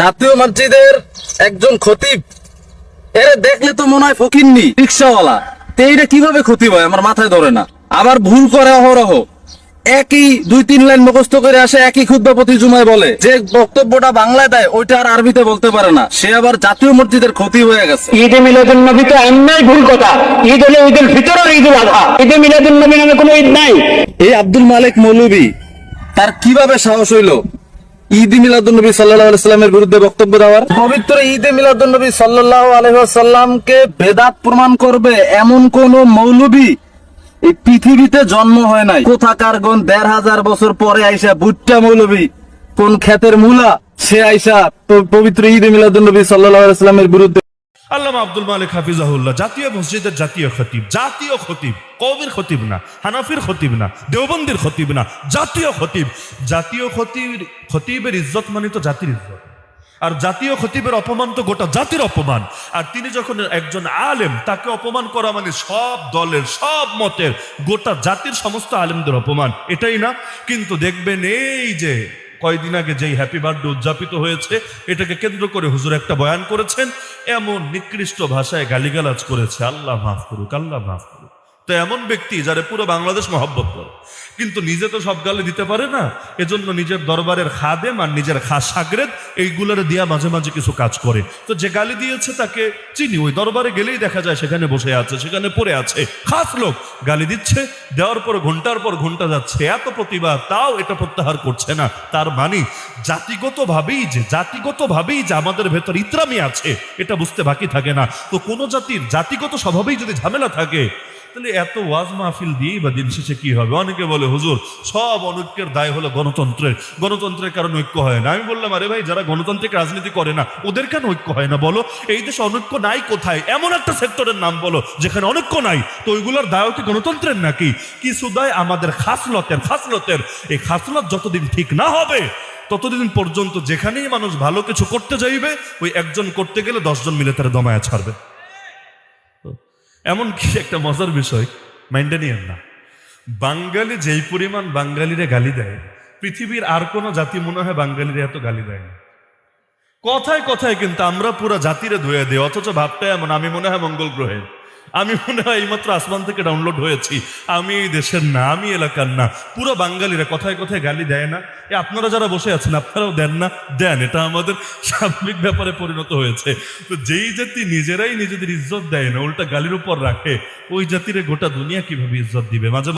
জাতীয় মসজিদের একজন খতিব। এরে দেখলে তো মনে হয় ফকিরনি রিক্সাওয়ালা। তো এইটা কীভাবে ক্ষতি হয়? আমার মাথায় ধরে না। আবার ভুল করে অহরহ। একই দুই তিন লাইন মুখস্থ করে আসে একই ক্ষুদ্র প্রতি জুমায় বলে। যে বক্তব্যটা বাংলায় দেয় ওইটা আর আরবিতে বলতে পারে না। সে আবার জাতীয় মসজিদের ক্ষতি হয়ে গেছে। ঈদে মিলাদুল নবী তো এমনি ভুল কথা। ঈদ হলো ঈদুল ফিতর আর ঈদুল আজহা ঈদে মিলাদুল নবী নামে কোনো ঈদ নাই। এই আব্দুল মালিক মৌলবী তার কীভাবে সাহস হইল? ঈদ মিলাদুন্নবী সাল্লাহ আলাইস্লামের বিরুদ্ধে বক্তব্য দেওয়ার? পবিত্র ঈদ মিলাদুন্নবী সাল্লাহ আলহামকে বেদাত প্রমাণ করবে এমন কোন মৌলবী এই পৃথিবীতে জন্ম হয় নাই। কোথাকার গন দেড় হাজার বছর পরে আইসা ভুট্টা মৌলবী, কোন ক্ষেতের মূলা, সে আইসা পবিত্র ঈদ মিলাদুন্নবী সাল্লাহ আলাইস্লামের বিরুদ্ধে আল্লামা আব্দুল মালিক হাফিজাহুল্লাহ, জাতীয় মসজিদের জাতীয় খতিব জাতীয় খতিব কবির খতিব না, হানাফির খতিব না, দেওবন্দির খতিব না, জাতীয় খতিব। জাতীয় খতিব, খতিবের ইজ্জত মানে তো জাতির ইজ্জত। আর জাতীয় খতিবের অপমান তো গোটা জাতির অপমান। আর তিনি যখন একজন আলেম, তাকে অপমান করা মানে সব দলের, সব মতের গোটা জাতির সমস্ত আলেমদের অপমান। এটাই না? কিন্তু দেখবেন এই যে কয়দিন আগে যেই হ্যাপি বার্থডে উদযাপিত হয়েছে, এটাকে কেন্দ্র করে হুজুর একটা বয়ান করেছেন, এমন নিকৃষ্ট ভাষায় গালিগালাজ করেছে। আল্লাহ মাফ করুক, আল্লাহ মাফ করুক। তো এমন ব্যক্তি যারা পুরো বাংলাদেশ মহব্বত করে। কিন্তু নিজে তো সব গালে দিতে পারে না, এজন্য নিজের দরবারের খাদেম আর নিজের খাস সাগরেদ এইগুলোর দিয়া মাঝে মাঝে কিছু কাজ করে। তো যে গালি দিয়েছে তাকে চিনি, ওই দরবারে গেলেই দেখা যায় সেখানে বসে আছে, সেখানে পড়ে আছে। খাস লোক, গালি দিচ্ছে, দেওয়ার পর ঘণ্টার পর ঘণ্টা যাচ্ছে, এত প্রতিবাদ, তাও এটা প্রত্যাহার করছে না। তার মানে জাতিগতভাবেই যে জাতিগতভাবেই যে আমাদের ভেতর ইত্রামি আছে, এটা বুঝতে বাকি থাকে না। তো কোনো জাতির জাতিগত স্বভাবেই যদি ঝামেলা থাকে তাহলে এত ওয়াজ মাহফিল দিয়েই বা দিন শেষে কি হবে? অনেকে বলে, হুজুর, সব অনৈক্যের দায় হলো গণতন্ত্রের। গণতন্ত্রের কারণে ঐক্য হয় না। আমি বললাম, আরে ভাই, যারা গণতান্ত্রিক রাজনীতি করে না, ওদের কেন ঐক্য হয় না বলো? এই দেশে অনৈক্য নাই কোথায়? এমন একটা সেক্টরের নাম বলো, যেখানে অনৈক্য নাই। তো ওইগুলোর দায় কি গণতন্ত্রের নাকি? কিছু দায় আমাদের খাসলতের খাসলতের। এই খাসলত যতদিন ঠিক না হবে, ততদিন পর্যন্ত যেখানেই মানুষ ভালো কিছু করতে যাইবে, ওই একজন করতে গেলে দশজন মিলে তারা দমায়া ছাড়বে। এমন কি একটা মজার বিষয়? মাইন্ডে না। বাঙ্গালি যেই পরিমাণ বাঙালিরে গালি দেয়, পৃথিবীর আর কোনো জাতি মনে হয় বাঙালিরে এত গালি দেয় না। কথায় কথায় কিন্তু আমরা পুরো জাতিরে ধুয়ে দিই, অথচ ভাবটা এমন, আমি মনে হয় মঙ্গল গ্রহের। আমি মনে হয় এইমাত্র আসমান থেকে ডাউনলোড হয়েছি। আমি এই দেশের না আমি এলাকার না। পুরো বাঙালিরা কথায় কথায় গালি দেয় না। এ আপনারা যারা বসে আছেন, আপনারাও দেন না? দেন, এটা আমাদের স্বাভাবিক ব্যাপারে পরিণত হয়েছে। তো যেই জাতি নিজেরাই নিজেদের ইজ্জত দেয় না, উল্টা গালির উপর রাখে, ওই জাতিরে গোটা দুনিয়া কীভাবে ইজ্জত দিবে? মাঝে